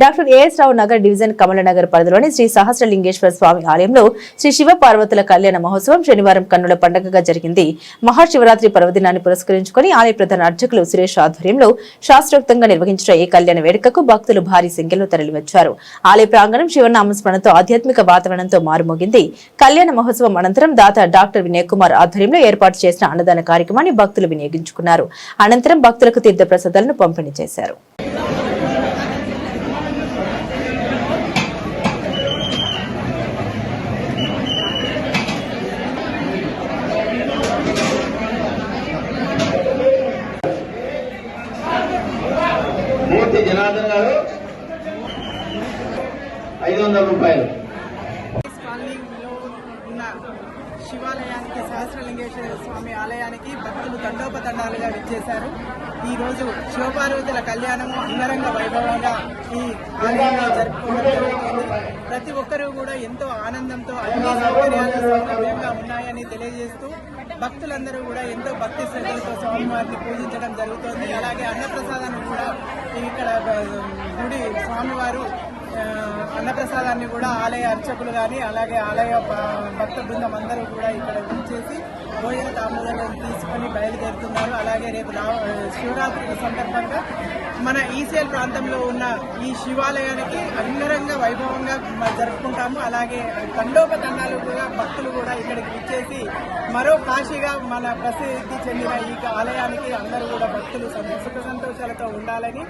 Doctor AS Rao Nagar division Kamalanagar పరిధిలోని శ్రీ సహస్రలింగేశ్వర స్వామి ఆలయంలో శ్రీ శివ పార్వతుల కళ్యాణ మహోత్సవం శనివారం కన్నుల పండుగగా జరిగింది. మహాశివరాత్రి పర్వదినాన్ని పురస్కరించుకుని ఆలయ ప్రధాన అర్చకులు సురేష్ ఆధ్వర్యంలో శాస్త్రోక్తంగా నిర్వహించిన ఈ కళ్యాణ వేడుకకు భక్తులు భారీ సంఖ్యలో తరలివచ్చారు. ఆలయ ప్రాంగణం శివనామస్మరణతో ఆధ్యాత్మిక వాతావరణంతో మారుమోగింది. కళ్యాణ మహోత్సవం అనంతరం దాత డాక్టర్ వినయ్ కుమార్ ఆధ్వర్యంలో ఏర్పాటు చేసిన అన్నదాన కార్యక్రమాన్ని భక్తులు వినియోగించుకున్నారు. అనంతరం భక్తులకు తీర్థ ప్రసాదాలను పంపిణీ చేశారు. ఐదు వందల రూపాయలు. కాలనీలో ఉన్న శివాలయానికి సహస్రలింగేశ్వర స్వామి ఆలయానికి భక్తులు దండోపదండాలుగా విచ్చేశారు. ఈ రోజు శివపార్వతుల కళ్యాణము అంగరంగ వైభవంగా ఈ ఆలయంలో జరుపుకోవడం జరుగుతుంది. ప్రతి ఒక్కరూ కూడా ఎంతో ఆనందంతో అన్ని సౌకర్యాలు సౌకర్యంగా ఉన్నాయని తెలియజేస్తూ భక్తులందరూ కూడా ఎంతో భక్తి శ్రద్ధలతో స్వామివారిని పూజించడం జరుగుతోంది. అలాగే అన్నప్రసాదాన్ని కూడా ఇక్కడ గుడి స్వామివారు అన్నప్రసాదాన్ని కూడా ఆలయ అర్చకులు కానీ అలాగే ఆలయ భక్త బృందం అందరూ కూడా ఇక్కడ చేసి భోజన తాంబూలం తీసుకొని బయలుదేరుతున్నారు. అలాగే రేపు శివరాత్రి సందర్భంగా మన ఈసీఎల్ ప్రాంతంలో ఉన్న ఈ శివాలయానికి అంగరంగ వైభవంగా జరుపుకుంటాము. అలాగే తండోపతండాలు కూడా భక్తులు కూడా ఇక్కడికి ఇచ్చేసి మరో కాశీగా మన ప్రసిద్ధి చెందిన ఈ ఆలయానికి అందరూ కూడా భక్తులు సుఖ సంతోషాలతో ఉండాలని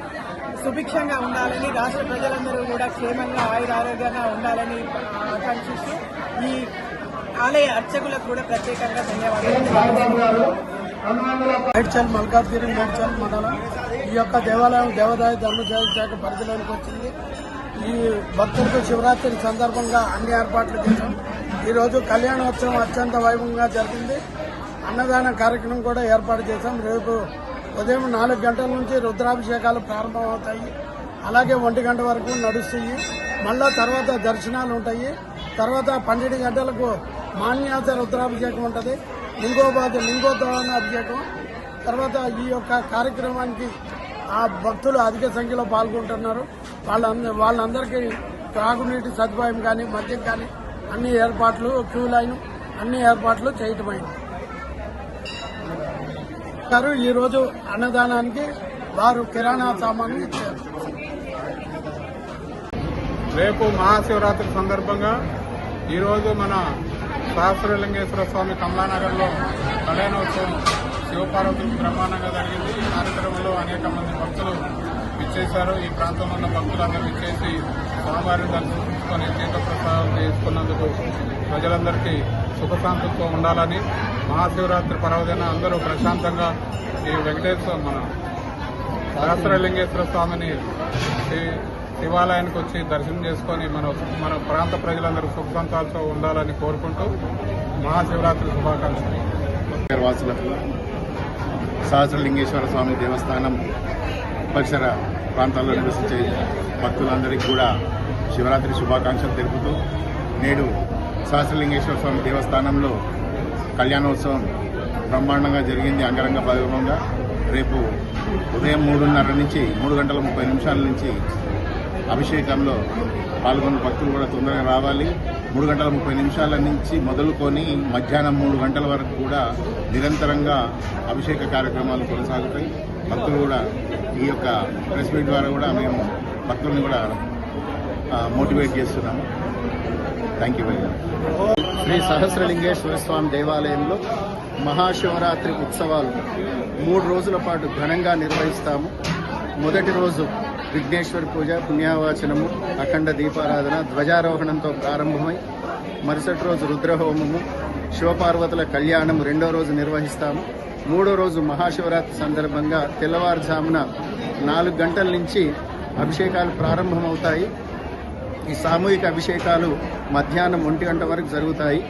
సుభిక్షంగా ఉండాలని రాష్ట్ర ప్రజలందరూ కూడా క్షేమంగా ఆయురారోగ్యంగా ఉండాలని ఆకాంక్షిస్తూ ఈ ఆలయ అర్చకులకు కూడా ప్రత్యేకంగా ధన్యవాదాలు. మేడ్చల్ మల్కాజ్గిరి మేడ్చల్ మండలం ఈ యొక్క దేవాలయం దేవాదాయ ధర్మశాల శాఖ పరిధిలోనికి వచ్చింది. ఈ భక్తులకు శివరాత్రి సందర్భంగా అన్ని ఏర్పాట్లు చేశాం. ఈరోజు కళ్యాణోత్సవం అత్యంత వైభవంగా జరిగింది. అన్నదాన కార్యక్రమం కూడా ఏర్పాటు చేశాం. రేపు ఉదయం నాలుగు గంటల నుంచి రుద్రాభిషేకాలు ప్రారంభమవుతాయి. అలాగే ఒంటి గంట వరకు నడుస్తాయి. మళ్ళా తర్వాత దర్శనాలు ఉంటాయి. తర్వాత పన్నెండు గంటలకు మాన్యాస రుద్రాభిషేకం ఉంటుంది. లింగోబాద్ లింగోద్వాన అభిషేకం. తర్వాత ఈ యొక్క కార్యక్రమానికి ఆ భక్తులు అధిక సంఖ్యలో పాల్గొంటున్నారు. వాళ్ళంద వాళ్ళందరికీ త్రాగునీటి సదుపాయం కానీ మద్యం కానీ అన్ని ఏర్పాట్లు క్యూ లైన్ అన్ని ఏర్పాట్లు చేయటమైంది. గారు ఈరోజు అన్నదానానికి వారు కిరాణా సామాన్లు ఇచ్చారు. రేపు మహాశివరాత్రి సందర్భంగా ఈరోజు మన సహస్రలింగేశ్వర స్వామి కమలానగర్లో కళ్యాణోత్సవం శివపార్వతులకు బ్రహ్మాండంగా జరిగింది. ఈ కార్యక్రమంలో అనేక మంది భక్తులు ఇచ్చేశారు ఈ ప్రాంతంలో ఉన్న భక్తులందరూ ఇచ్చేసి స్వామివారిని దర్శించుకొని తీర్థప్రసాదం తీసుకున్నందుకు ప్రజలందరికీ సుఖశాంతులతో ఉండాలని మహాశివరాత్రి పర్వదిన అందరూ ప్రశాంతంగా ఈ వెంకటేశ్వర మన సహస్రలింగేశ్వర స్వామిని శివాలయానికి వచ్చి దర్శనం చేసుకొని మన మన ప్రాంత ప్రజలందరూ సుఖసంతాలతో ఉండాలని కోరుకుంటూ మహాశివరాత్రి శుభాకాంక్షలు. వాసులకు సహస్రలింగేశ్వర స్వామి దేవస్థానం పరిసర ప్రాంతాల్లో నివసించే భక్తులందరికీ కూడా శివరాత్రి శుభాకాంక్షలు తెలుపుతూ నేడు సహస్రలింగేశ్వర స్వామి దేవస్థానంలో కళ్యాణోత్సవం బ్రహ్మాండంగా జరిగింది అంగరంగ వైభవంగా. రేపు ఉదయం మూడున్నర నుంచి మూడు గంటల ముప్పై నిమిషాల నుంచి అభిషేకంలో పాల్గొన్న భక్తులు కూడా తొందరగా రావాలి. మూడు గంటల ముప్పై నిమిషాల నుంచి మొదలుకొని మధ్యాహ్నం మూడు గంటల వరకు కూడా నిరంతరంగా అభిషేక కార్యక్రమాలు కొనసాగుతాయి. భక్తులు కూడా ఈ యొక్క ప్రెస్ మీట్ ద్వారా కూడా మేము భక్తుల్ని కూడా మోటివేట్ చేస్తున్నాము. Thank you very much Shri Sahasralingeshwara Swami దేవాలయంలో మహాశివరాత్రి ఉత్సవాలు మూడు రోజుల పాటు ఘనంగా నిర్వహిస్తాము. మొదటి రోజు విఘ్నేశ్వర్ పూజ పుణ్యావాచనము అఖండ దీపారాధన ధ్వజారోహణంతో ప్రారంభమై మరుసటి రోజు రుద్రహోమము శివపార్వతుల కళ్యాణం రెండో రోజు నిర్వహిస్తాము. మూడో రోజు మహాశివరాత్రి సందర్భంగా తెల్లవారుజామున నాలుగు గంటల నుంచి అభిషేకాలు ప్రారంభమవుతాయి. ఈ సామూహిక అభిషేకాలు మధ్యాహ్నం ఒంటి గంట వరకు జరుగుతాయి.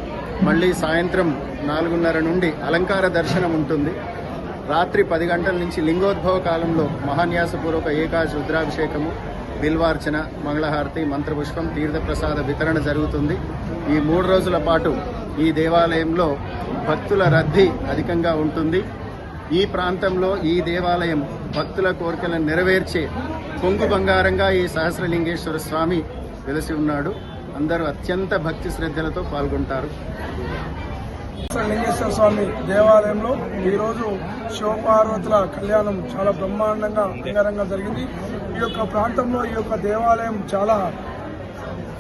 మళ్ళీ సాయంత్రం నాలుగున్నర నుండి అలంకార దర్శనం ఉంటుంది. రాత్రి పది గంటల నుంచి లింగోద్భవ కాలంలో మహాన్యాసపూర్వక ఏకాశ రుద్రాభిషేకము బిల్వార్చన మంగళహారతి మంత్రపుష్పం తీర్థప్రసాద వితరణ జరుగుతుంది. ఈ మూడు రోజుల పాటు ఈ దేవాలయంలో భక్తుల రద్దీ అధికంగా ఉంటుంది. ఈ ప్రాంతంలో ఈ దేవాలయం భక్తుల కోరికలను నెరవేర్చే కొంగు బంగారంగా ఈ సహస్రలింగేశ్వర స్వామి వెలసి ఉన్నాడు. అందరూ అత్యంత భక్తి శ్రద్ధలతో పాల్గొంటారు. లింగేశ్వర స్వామి దేవాలయంలో ఈరోజు శివపార్వతుల కళ్యాణం చాలా బ్రహ్మాండంగా అంగరంగా జరిగింది. ఈ యొక్క ప్రాంతంలో ఈ యొక్క దేవాలయం చాలా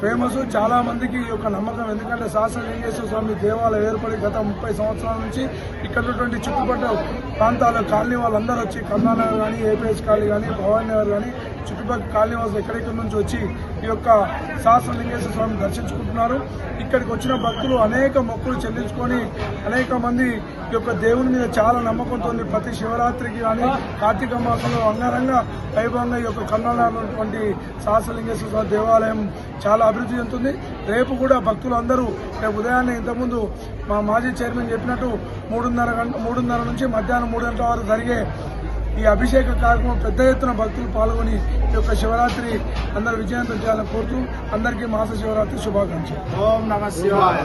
ఫేమస్. చాలా మందికి ఈ యొక్క నమ్మకం. ఎందుకంటే శాస్త్రలింగేశ్వర స్వామి దేవాలయం ఏర్పడి గత ముప్పై సంవత్సరాల నుంచి ఇక్కడ ఉన్నటువంటి చుట్టుపక్కల ప్రాంతాల కాలనీ వాళ్ళందరూ వచ్చి కర్ణానగర్ కానీ ఏపీఎస్ కాలనీ కానీ భవానీ నగర్ కానీ చుట్టుపక్కల కాలనీ వాళ్ళు ఎక్కడెక్కడి నుంచి వచ్చి ఈ యొక్క శాస్త్రలింగేశ్వర స్వామిని దర్శించుకుంటున్నారు. ఇక్కడికి వచ్చిన భక్తులు అనేక మొక్కులు చెల్లించుకొని అనేక మంది ఈ యొక్క దేవుని మీద చాలా నమ్మకంతో ప్రతి శివరాత్రికి కానీ కార్తీక మాసంలో అంగరంగ వైభవంగా ఈ యొక్క కన్నడటువంటి సహస్రలింగేశ్వర స్వామి దేవాలయం చాలా అభివృద్ధి చెందుతుంది. రేపు కూడా భక్తులందరూ రేపు ఉదయాన్నే ఇంతకుముందు మా మాజీ చైర్మన్ చెప్పినట్టు మూడున్నర గంట మూడున్నర నుంచి మధ్యాహ్నం మూడు గంటల వరకు జరిగే ఈ అభిషేక కార్యక్రమం పెద్ద ఎత్తున భక్తులు పాల్గొని ఈ యొక్క శివరాత్రి అందరూ విజయంతో చేయాలని కోరుతూ అందరికీ మాస శివరాత్రి శుభాకాంక్షలు. ఓం నమ శివాయ.